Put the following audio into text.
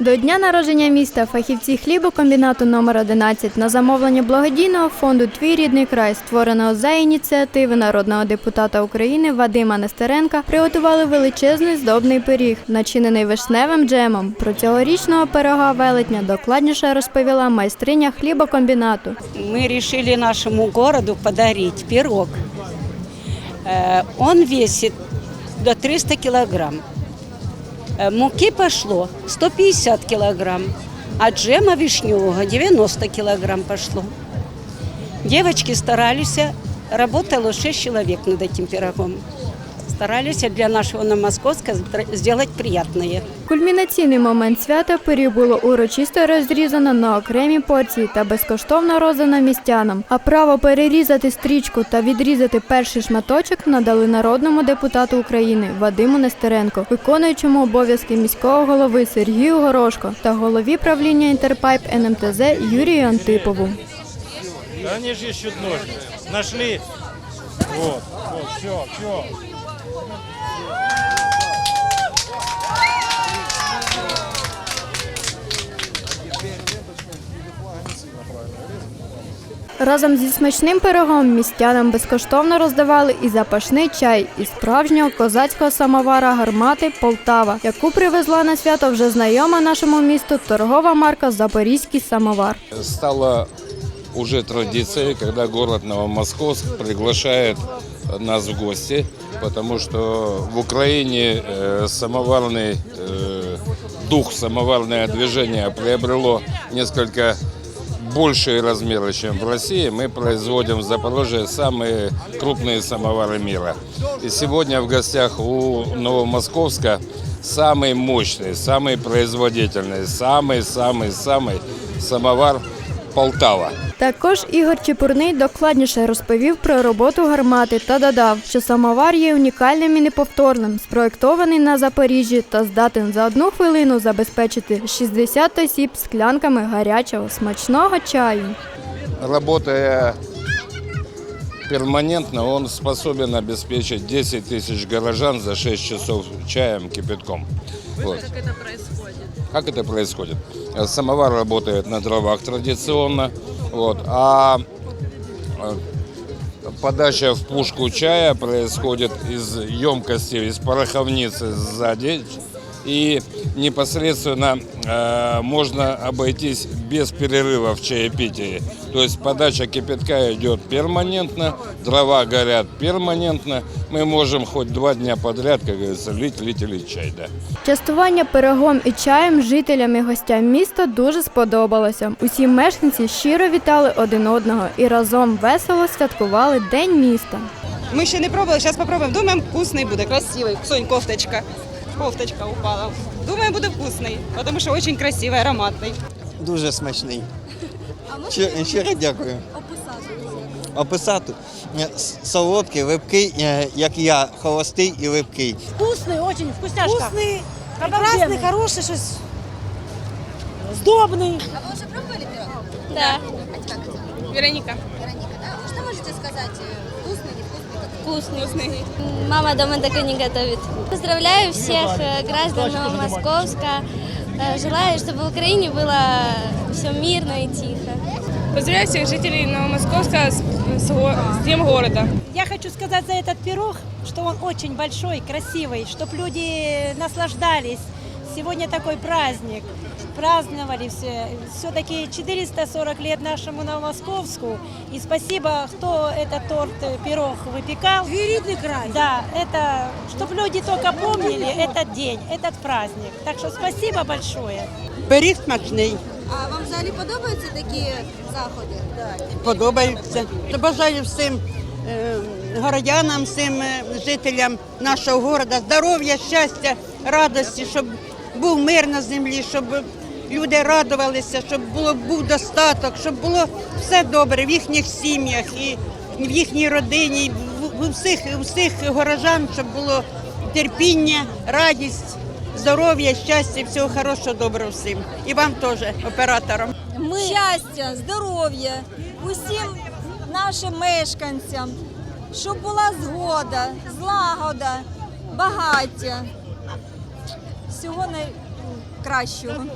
До дня народження міста фахівці хлібокомбінату номер 11 на замовлення благодійного фонду Твій рідний край, створеного за ініціативи народного депутата України Вадима Нестеренка, приготували величезний здобний пиріг, начинений вишневим джемом. Про цьогорічного пирога велетня докладніше розповіла майстриня хлібокомбінату. мы решили нашему городу подарить пирог. Э, Он весит до 300 килограмм. Э, Муки пішло 150 килограмм, а джема вишневого 90 килограмм пішло. Дівчатки старалися, працювало 6 чоловік над этим пирогом. Старались для нашего Новомосковска сделать приятное. Кульмінаційний момент свята пиріг було урочисто розрізано на окремі порції та безкоштовно роздано містянам. А право перерізати стрічку та відрізати перший шматочок надали народному депутату України Вадиму Нестеренко, виконуючому обов'язки міського голови Сергію Горошко та голові правління Інтерпайп НМТЗ Юрію Антипову. Они же ищут ножницы. Нашли. Вот, вот, все, все. Разом зі смачним пирогом містянам безкоштовно роздавали і запашний чай із справжнього козацького самовара гармати Полтава, яку привезла на свято вже знайома нашому місту торгова марка Запорізький самовар. стало уже традицией, когда город Новомосковск приглашает нас в гости, потому что в Украине э, самоварный э, дух, самоварное движение приобрело несколько большие размеры, чем в России. Мы производим в Запорожье самые крупные самовары мира. И сегодня в гостях у Новомосковска самый мощный, самый производительный, самый-самый-самый самовар Полтава. Також Ігор Чепурний докладніше розповів про роботу гармати та додав, що самовар є унікальним і неповторним, спроєктований на Запоріжжі та здатен за одну хвилину забезпечити 60 осіб склянками гарячого смачного чаю. Работая перманентно, он способен обеспечить 10 тысяч горожан за 6 часов чаем, кипятком. Вот. Как это происходит? Как это происходит? Э, Самовар работает на дровах традиционно, вот, а э, подача в пушку чая происходит из емкости, из пороховницы сзади. И непосредственно э, можно обойтись без перерыва в чаепитии. То есть подача кипятка идет перманентно, дрова горят перманентно. Мы можем хоть два дня подряд, как говорится, лить, лить и лить чай. Да. Частування пирогом і чаєм жителям і гостям міста дуже сподобалося. Усі мешканці щиро вітали один одного і разом весело святкували День міста. Мы еще не пробовали, сейчас попробуем. Думаем, вкусный будет, красивый. Сонь, кофточка. Кофточка упала. Думаем, буде вкусный, потому что очень красивый, ароматный. Дуже смачний. Щиро, щиро дякую. Описати. Е, с- Солодкий, липкий, е, як я, холостий і липкий. Вкусный, очень вкусняшка. Вкусный, прекрасный, хороший, щось здобний. А вы уже пробовали пирог? Да, А тебя как зовут? Вероника. Вероника, да? Что можете сказать? э, Вкусный, невкусный? Как вкусный. Мама дома так и не готовит. Поздравляю всех э, граждан Новомосковска. Э, Желаю, чтобы в Украине было все мирно и тихо. Поздравляю всех жителей Новомосковска с, с, го- с Днем города. Я хочу сказать за этот пирог, что он очень большой, красивый, чтобы люди наслаждались. Сегодня такой праздник. Праздновали все. Все-таки 440 лет нашему Новомосковску. И спасибо, кто этот торт, э, пирог выпекал. Тверидный край. Да, это, чтобы люди только помнили этот день, этот праздник. Так что спасибо большое. Пиріг смачний, А вам взагалі подобаються такі заходи? подобається. Бажаю всім е, городянам, всім е, жителям нашого міста здоров'я, щастя, радості, щоб був мир на землі, щоб люди радувалися, щоб було був достаток, щоб було все добре в їхніх сім'ях і в їхній родині, і в- усіх, у всіх горожан, щоб було терпіння, радість. Здоров'я, щастя, всього хорошого, доброго всім. І вам теж, операторам. щастя, здоров'я усім нашим мешканцям, щоб була згода, злагода, багаття. Всього найкращого.